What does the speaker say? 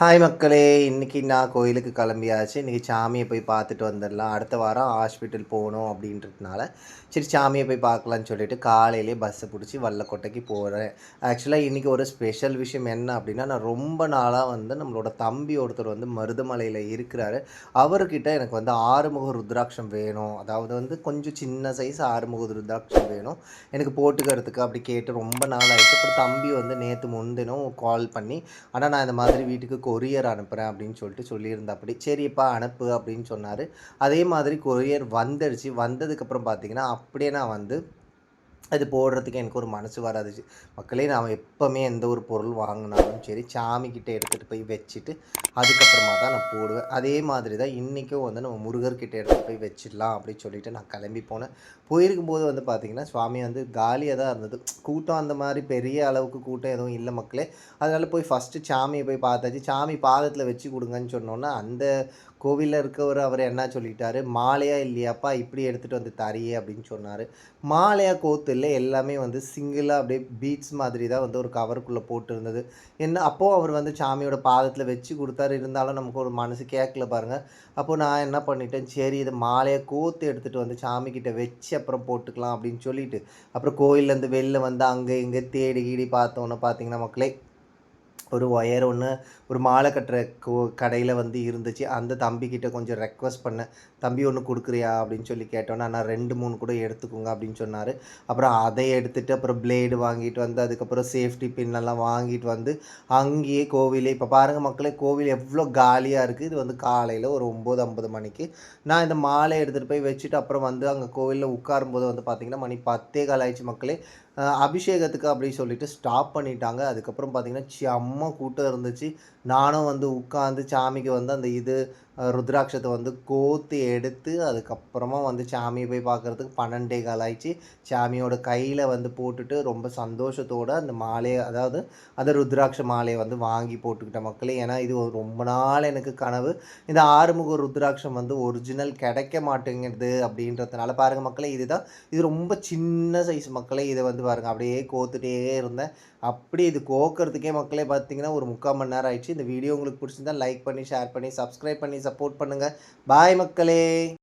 Hi மக்களே. இன்றைக்கி நான் கோயிலுக்கு கிளம்பியாச்சு. இன்றைக்கி சாமியை போய் பார்த்துட்டு வந்துடலாம். அடுத்த வாரம் ஹாஸ்பிட்டல் போகணும் அப்படின்றதுனால சரி சாமியை போய் பார்க்கலான்னு சொல்லிட்டு காலையிலே பஸ்ஸை பிடிச்சி வல்லக்கோட்டைக்கு போகிறேன் ஆக்சுவலாக இன்றைக்கி ஒரு ஸ்பெஷல் விஷயம் என்ன அப்படின்னா நான் ரொம்ப நாளாக வந்து நம்மளோட தம்பி ஒருத்தர் வந்து மருதமலையில் இருக்கிறாரு. அவர்கிட்ட எனக்கு வந்து ஆறுமுக ருத்ராட்சம் வேணும். அதாவது வந்து கொஞ்சம் சின்ன சைஸ் ஆறுமுக ருத்ராட்சம் வேணும். எனக்கு போட்டுக்கிறதுக்கு அப்படி கேட்டு ரொம்ப நாள் ஆகிட்டு அப்புறம் தம்பி வந்து நேற்று முன்தினம் கால் பண்ணி ஆனால் நான் இந்த மாதிரி வீட்டுக்கு கொரியர் அனுப்புகிறேன் அப்படின்னு சொல்லிட்டு சொல்லியிருந்தாப்படி சரிப்பா அனுப்பு அப்படின்னு சொன்னார். அதே மாதிரி கொரியர் வந்துடுச்சு. வந்ததுக்கப்புறம் பார்த்தீங்கன்னா அப்படியே நான் வந்து அது போடுறதுக்கு எனக்கு ஒரு மனசு வராதுச்சு மக்களே நாம் எப்போவுமே எந்த ஒரு பொருள் வாங்கினாலும் சரி சாமிக்கிட்ட எடுத்துகிட்டு போய் வச்சுட்டு அதுக்கப்புறமா தான் நான் போடுவேன். அதே மாதிரி தான் இன்றைக்கும் வந்து நம்ம முருகர்கிட்ட எடுத்துகிட்டு போய் வச்சிடலாம் அப்படின்னு சொல்லிட்டு நான் கிளம்பி போனேன். போயிருக்கும்போது வந்து பார்த்திங்கன்னா சுவாமி வந்து காலியாக தான் இருந்தது. கூட்டம் அந்த மாதிரி பெரிய அளவுக்கு கூட்டம் எதுவும் இல்லை மக்களே. அதனால் போய் ஃபஸ்ட்டு சாமியை போய் பார்த்தாச்சு. சாமி பாதத்தில் வச்சு கொடுங்கன்னு சொன்னோன்னா அந்த கோவிலில் இருக்கவர் அவர் என்ன சொல்லிட்டாரு? மாலையா இல்லையாப்பா இப்படி எடுத்துகிட்டு வந்து தரியே அப்படின்னு சொன்னார். மாலையா கோத்து இல்லை எல்லாமே வந்து சிங்கிளாக அப்படியே பீட்ஸ் மாதிரி தான் வந்து ஒரு கவருக்குள்ளே போட்டிருந்தது. என்ன அப்போது அவர் வந்து சாமியோட பாதத்தில் வச்சு கொடுத்தாரு. இருந்தாலும் நமக்கு ஒரு மனசு கேட்கல பாருங்கள் அப்போது நான் என்ன பண்ணிட்டேன்? சரி இது மாலையை கோத்து எடுத்துகிட்டு வந்து சாமிக்கிட்ட வச்சு அப்புறம் போட்டுக்கலாம் அப்படின்னு சொல்லிட்டு அப்புறம் கோயிலேருந்து வெளில வந்து அங்கே இங்கே தேடி கீடி பார்த்தோன்னே பார்த்தீங்கன்னா மக்களே ஒரு ஒயர் ஒன்று ஒரு மாலை கட்டுற கோ கடையில் வந்து இருந்துச்சு. அந்த தம்பிக்கிட்ட கொஞ்சம் ரெக்வஸ்ட் பண்ணேன் தம்பி ஒன்று கொடுக்குறியா? அப்படின்னு சொல்லி கேட்டோன்னே நான் ரெண்டு மூணு கூட எடுத்துக்கோங்க அப்படின்னு சொன்னார். அப்புறம் அதை எடுத்துகிட்டு அப்புறம் பிளேடு வாங்கிட்டு வந்து அதுக்கப்புறம் சேஃப்டி பின்னெல்லாம் வாங்கிட்டு வந்து அங்கேயே கோவிலே இப்போ பாருங்கள் மக்களே கோவில் எவ்வளோ காலியாக இருக்குது இது வந்து காலையில் ஒரு ஒம்பது ஐம்பது மணிக்கு. நான் இந்த மாலை எடுத்துகிட்டு போய் வச்சுட்டு அப்புறம் வந்து அங்கே கோவிலில் உட்காரும்போது வந்து பார்த்திங்கன்னா மணி பத்தே கால் ஆயிடுச்சு மக்களே. அபிஷேகத்துக்கு அப்படி சொல்லிட்டு ஸ்டாப் பண்ணிட்டாங்க. அதுக்கப்புறம் பார்த்திங்கன்னா செம்ம கூட்டம் இருந்துச்சு. நானும் வந்து உட்காந்து சாமிக்கு வந்து அந்த இது ருத்ராட்சத்தை வந்து கோத்து எடுத்து அதுக்கப்புறமா வந்து சாமியை போய் பார்க்குறதுக்கு பன்னெண்டே கால் ஆயிடுச்சு. சாமியோட கையில் வந்து போட்டுட்டு ரொம்ப சந்தோஷத்தோடு அந்த மாலையை அதாவது அந்த ருத்ராட்ச மாலையை வந்து வாங்கி போட்டுக்கிட்ட மக்களே. ஏன்னா இது ரொம்ப நாள் எனக்கு கனவு. இந்த ஆறுமுக ருத்ராட்சம் வந்து ஒரிஜினல் கிடைக்க மாட்டேங்கிறது அப்படின்றதுனால பாருங்கள் மக்களே இதுதான் இது ரொம்ப சின்ன சைஸ் மக்களே இதை வந்து பாருங்கள் அப்படியே கோத்துட்டே இருந்தேன். அப்படி இது கோக்கிறதுக்கே மக்களே பார்த்தீங்கன்னா ஒரு முக்கால் மணி நேரம் ஆயிடுச்சு. இந்த வீடியோ உங்களுக்கு பிடிச்சிருந்தா லைக் பண்ணி ஷேர் பண்ணி சப்ஸ்கிரைப் பண்ணி சப்போர்ட் பண்ணுங்கள் பாய் மக்களே.